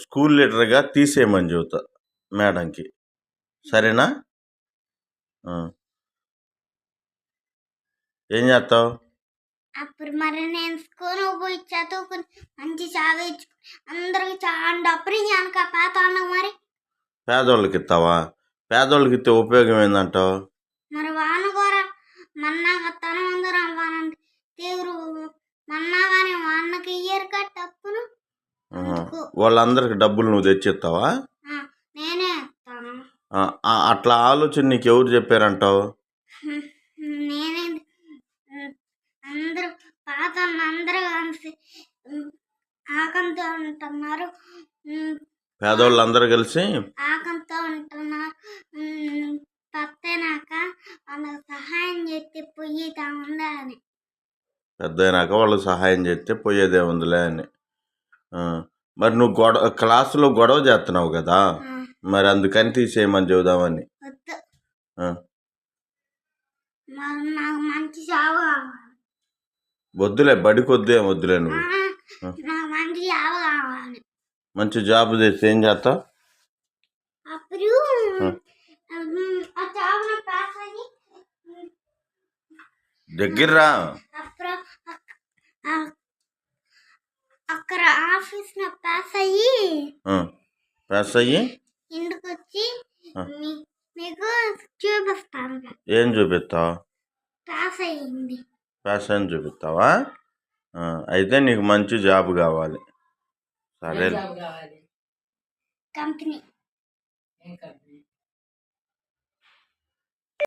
School లీడర్గా తీసేయమని చెబుతా మేడంకి. సరేనా. ఏం చేస్తావు? అప్పుడు మరి నేను స్కూల్ పోయి చదువుకుని మంచి చదివించు అందరికి చాలా డబ్బులు ఇయ్యానుక పాత మరి. పేదోళ్ళకి ఇస్తావా పేదోళ్ళకి ఇస్తే ఉపయోగం ఏందంటావు? మరి వాను కూడా మన్నాగా తన అందరం వానండి తీవ్ర మన్నా కానీ వాన్నకి ఇయ్యరు కట్ అప్పును ఆహా. అందుకు వాళ్ళందరికి డబ్బులు నువ్వు తెచ్చిస్తావా? నేనే అట్లా ఆలోచన నీకు ఎవరు చెప్పారంటావు? నేనే అందరూ పాత అందరూ ఆకంతో ఉంటున్నారు. ఉమ్, పేదోళ్ళందరూ కలిసి? ఆకంతో ఉంటున్నారు. పత్తేనాక వాళ్ళకి సహాయం చేస్తే పొయ్యి ఉందా అని. పెద్ద అయినాక వాళ్ళకి సహాయం చేస్తే పోయేదే ఉందిలే అని. మరి నువ్వు గొడవ క్లాసులో గొడవ చేస్తున్నావు కదా? మరి అందుకని తీసేయమని కావాలి. వద్దులే బడికి వద్దే వద్దులే నువ్వు. మంచి జాబ్ చేస్తే ఏం చేస్తావు దగ్గర అక్కడ ఆఫీస్లో పాస్ అయ్యి ఆ, పాస్ అయ్యి ఇంటికి వచ్చి మీకు చూపిస్తాను ఏం చూపిస్తావు? పాస్ అయ్యింది. పాస్ అని చూపిస్తావా? అయితే నీకు మంచి జాబ్ కావాలి. సరే కంపెనీ